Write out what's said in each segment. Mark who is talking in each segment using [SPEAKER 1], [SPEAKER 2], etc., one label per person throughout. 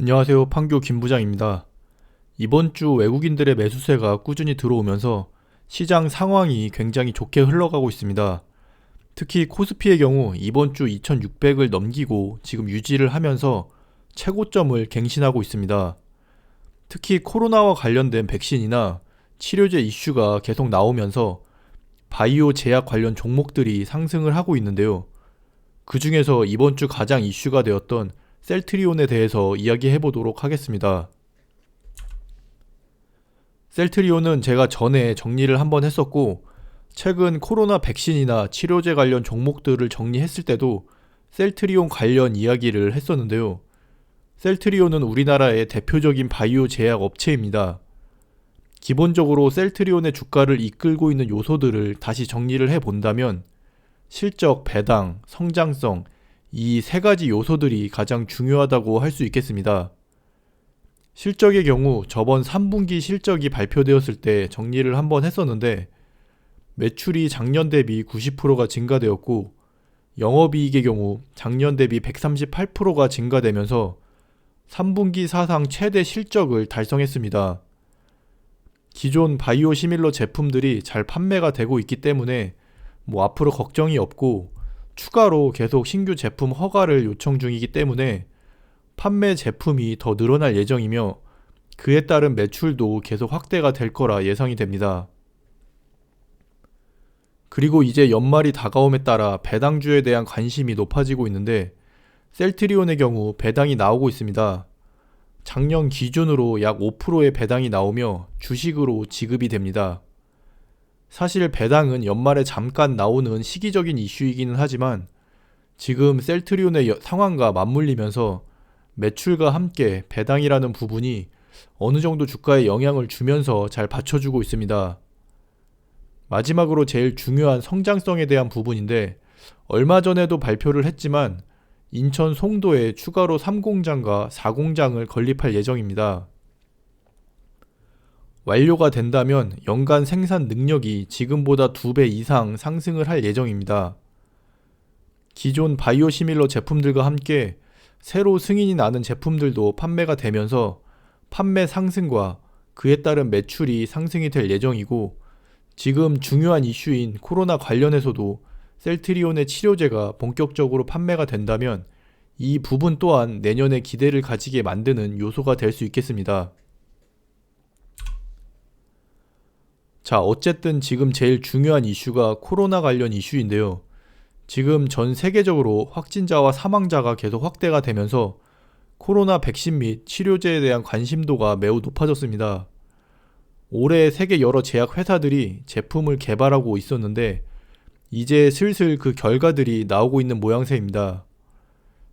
[SPEAKER 1] 안녕하세요. 판교 김 부장입니다. 이번 주 외국인들의 매수세가 꾸준히 들어오면서 시장 상황이 굉장히 좋게 흘러가고 있습니다. 특히 코스피의 경우 이번 주 2600을 넘기고 지금 유지를 하면서 최고점을 갱신하고 있습니다. 특히 코로나와 관련된 백신이나 치료제 이슈가 계속 나오면서 바이오 제약 관련 종목들이 상승을 하고 있는데요. 그 중에서 이번 주 가장 이슈가 되었던 셀트리온에 대해서 이야기해 보도록 하겠습니다. 셀트리온은 제가 전에 정리를 한번 했었고, 최근 코로나 백신이나 치료제 관련 종목들을 정리했을 때도 셀트리온 관련 이야기를 했었는데요. 셀트리온은 우리나라의 대표적인 바이오 제약 업체입니다. 기본적으로 셀트리온의 주가를 이끌고 있는 요소들을 다시 정리를 해 본다면 실적, 배당, 성장성, 이 세 가지 요소들이 가장 중요하다고 할 수 있겠습니다. 실적의 경우 저번 3분기 실적이 발표되었을 때 정리를 한번 했었는데 매출이 작년 대비 90%가 증가되었고 영업이익의 경우 작년 대비 138%가 증가되면서 3분기 사상 최대 실적을 달성했습니다. 기존 바이오 시밀러 제품들이 잘 판매가 되고 있기 때문에 뭐 앞으로 걱정이 없고 추가로 계속 신규 제품 허가를 요청 중이기 때문에 판매 제품이 더 늘어날 예정이며 그에 따른 매출도 계속 확대가 될 거라 예상이 됩니다. 그리고 이제 연말이 다가옴에 따라 배당주에 대한 관심이 높아지고 있는데 셀트리온의 경우 배당이 나오고 있습니다. 작년 기준으로 약 5%의 배당이 나오며 주식으로 지급이 됩니다. 사실 배당은 연말에 잠깐 나오는 시기적인 이슈이기는 하지만 지금 셀트리온의 상황과 맞물리면서 매출과 함께 배당이라는 부분이 어느 정도 주가에 영향을 주면서 잘 받쳐주고 있습니다. 마지막으로 제일 중요한 성장성에 대한 부분인데 얼마 전에도 발표를 했지만 인천 송도에 추가로 3공장과 4공장을 건립할 예정입니다. 완료가 된다면 연간 생산 능력이 지금보다 2배 이상 상승을 할 예정입니다. 기존 바이오 시밀러 제품들과 함께 새로 승인이 나는 제품들도 판매가 되면서 판매 상승과 그에 따른 매출이 상승이 될 예정이고 지금 중요한 이슈인 코로나 관련해서도 셀트리온의 치료제가 본격적으로 판매가 된다면 이 부분 또한 내년에 기대를 가지게 만드는 요소가 될 수 있겠습니다. 자, 어쨌든 지금 제일 중요한 이슈가 코로나 관련 이슈인데요. 지금 전 세계적으로 확진자와 사망자가 계속 확대가 되면서 코로나 백신 및 치료제에 대한 관심도가 매우 높아졌습니다. 올해 세계 여러 제약 회사들이 제품을 개발하고 있었는데 이제 슬슬 그 결과들이 나오고 있는 모양새입니다.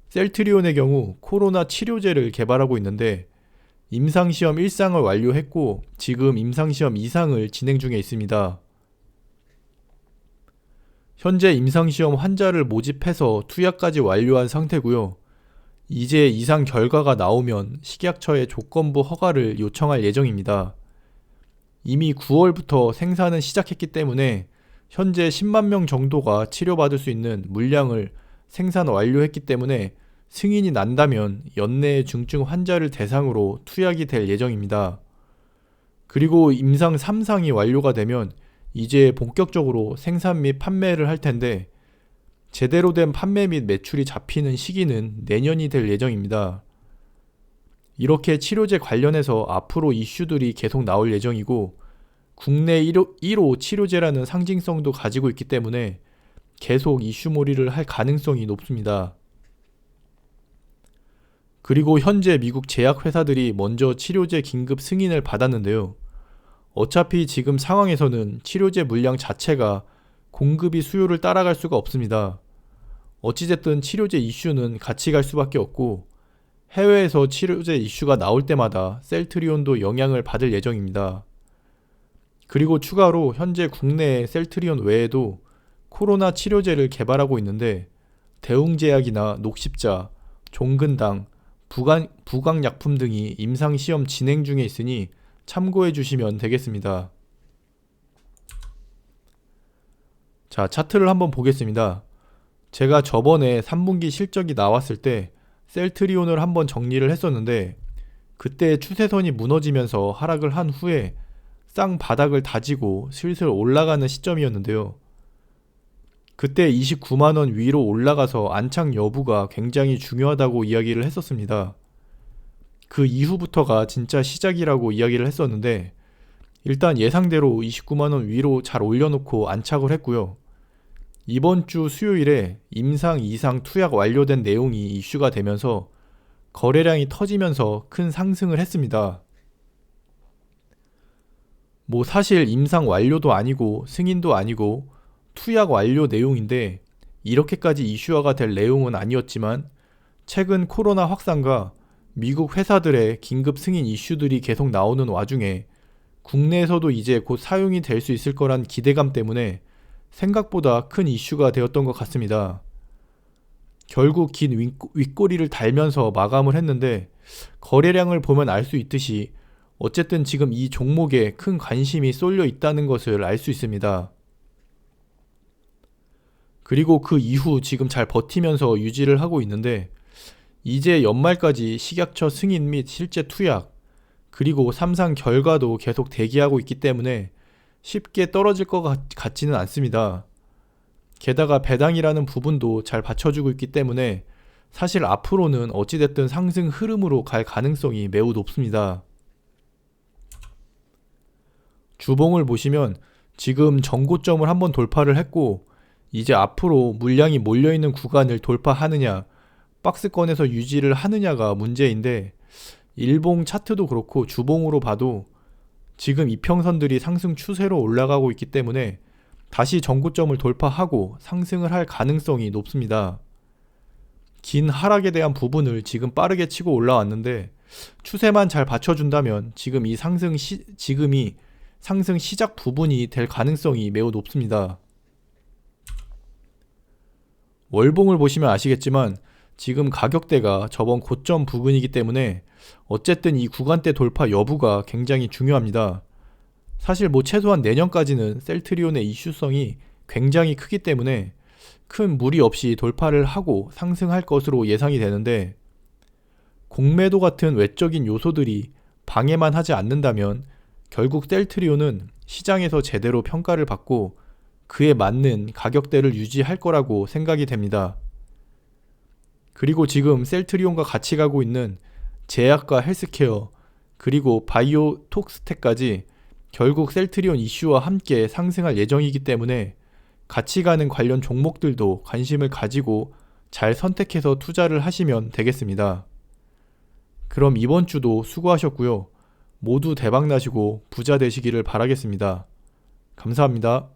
[SPEAKER 1] 셀트리온의 경우 코로나 치료제를 개발하고 있는데 임상시험 1상을 완료했고 지금 임상시험 2상을 진행 중에 있습니다. 현재 임상시험 환자를 모집해서 투약까지 완료한 상태고요. 이제 이상 결과가 나오면 식약처에 조건부 허가를 요청할 예정입니다. 이미 9월부터 생산은 시작했기 때문에 현재 10만 명 정도가 치료받을 수 있는 물량을 생산 완료했기 때문에 승인이 난다면 연내 중증 환자를 대상으로 투약이 될 예정입니다. 그리고 임상 3상이 완료가 되면 이제 본격적으로 생산 및 판매를 할 텐데 제대로 된 판매 및 매출이 잡히는 시기는 내년이 될 예정입니다. 이렇게 치료제 관련해서 앞으로 이슈들이 계속 나올 예정이고 국내 1호, 1호 치료제라는 상징성도 가지고 있기 때문에 계속 이슈몰이를 할 가능성이 높습니다. 그리고 현재 미국 제약회사들이 먼저 치료제 긴급 승인을 받았는데요. 어차피 지금 상황에서는 치료제 물량 자체가 공급이 수요를 따라갈 수가 없습니다. 어찌됐든 치료제 이슈는 같이 갈 수밖에 없고 해외에서 치료제 이슈가 나올 때마다 셀트리온도 영향을 받을 예정입니다. 그리고 추가로 현재 국내에 셀트리온 외에도 코로나 치료제를 개발하고 있는데 대웅제약이나 녹십자, 종근당, 부강, 부강약품 등이 임상시험 진행 중에 있으니 참고해 주시면 되겠습니다. 자, 차트를 한번 보겠습니다. 제가 저번에 3분기 실적이 나왔을 때 셀트리온을 한번 정리를 했었는데 그때 추세선이 무너지면서 하락을 한 후에 쌍 바닥을 다지고 슬슬 올라가는 시점이었는데요. 그때 29만 원 위로 올라가서 안착 여부가 굉장히 중요하다고 이야기를 했었습니다. 그 이후부터가 진짜 시작이라고 이야기를 했었는데 일단 예상대로 29만 원 위로 잘 올려놓고 안착을 했고요. 이번 주 수요일에 임상 이상 투약 완료된 내용이 이슈가 되면서 거래량이 터지면서 큰 상승을 했습니다. 뭐 사실 임상 완료도 아니고 승인도 아니고 투약 완료 내용인데 이렇게까지 이슈화가 될 내용은 아니었지만 최근 코로나 확산과 미국 회사들의 긴급 승인 이슈들이 계속 나오는 와중에 국내에서도 이제 곧 사용이 될 수 있을 거란 기대감 때문에 생각보다 큰 이슈가 되었던 것 같습니다. 결국 긴 윗꼬리를 달면서 마감을 했는데 거래량을 보면 알 수 있듯이 어쨌든 지금 이 종목에 큰 관심이 쏠려 있다는 것을 알 수 있습니다. 그리고 그 이후 지금 잘 버티면서 유지를 하고 있는데 이제 연말까지 식약처 승인 및 실제 투약 그리고 삼상 결과도 계속 대기하고 있기 때문에 쉽게 떨어질 것 같- 같지는 않습니다. 게다가 배당이라는 부분도 잘 받쳐주고 있기 때문에 사실 앞으로는 어찌됐든 상승 흐름으로 갈 가능성이 매우 높습니다. 주봉을 보시면 지금 전고점을 한번 돌파를 했고 이제 앞으로 물량이 몰려있는 구간을 돌파하느냐 박스권에서 유지를 하느냐가 문제인데 일봉 차트도 그렇고 주봉으로 봐도 지금 이평선들이 상승 추세로 올라가고 있기 때문에 다시 전고점을 돌파하고 상승을 할 가능성이 높습니다. 긴 하락에 대한 부분을 지금 빠르게 치고 올라왔는데 추세만 잘 받쳐준다면 지금 이 상승 시, 지금이 상승 시작 부분이 될 가능성이 매우 높습니다. 월봉을 보시면 아시겠지만 지금 가격대가 저번 고점 부근이기 때문에 어쨌든 이 구간대 돌파 여부가 굉장히 중요합니다. 사실 뭐 최소한 내년까지는 셀트리온의 이슈성이 굉장히 크기 때문에 큰 무리 없이 돌파를 하고 상승할 것으로 예상이 되는데 공매도 같은 외적인 요소들이 방해만 하지 않는다면 결국 셀트리온은 시장에서 제대로 평가를 받고 그에 맞는 가격대를 유지할 거라고 생각이 됩니다. 그리고 지금 셀트리온과 같이 가고 있는 제약과 헬스케어 그리고 바이오 톡스텍까지 결국 셀트리온 이슈와 함께 상승할 예정이기 때문에 같이 가는 관련 종목들도 관심을 가지고 잘 선택해서 투자를 하시면 되겠습니다. 그럼 이번 주도 수고하셨고요. 모두 대박 나시고 부자 되시기를 바라겠습니다. 감사합니다.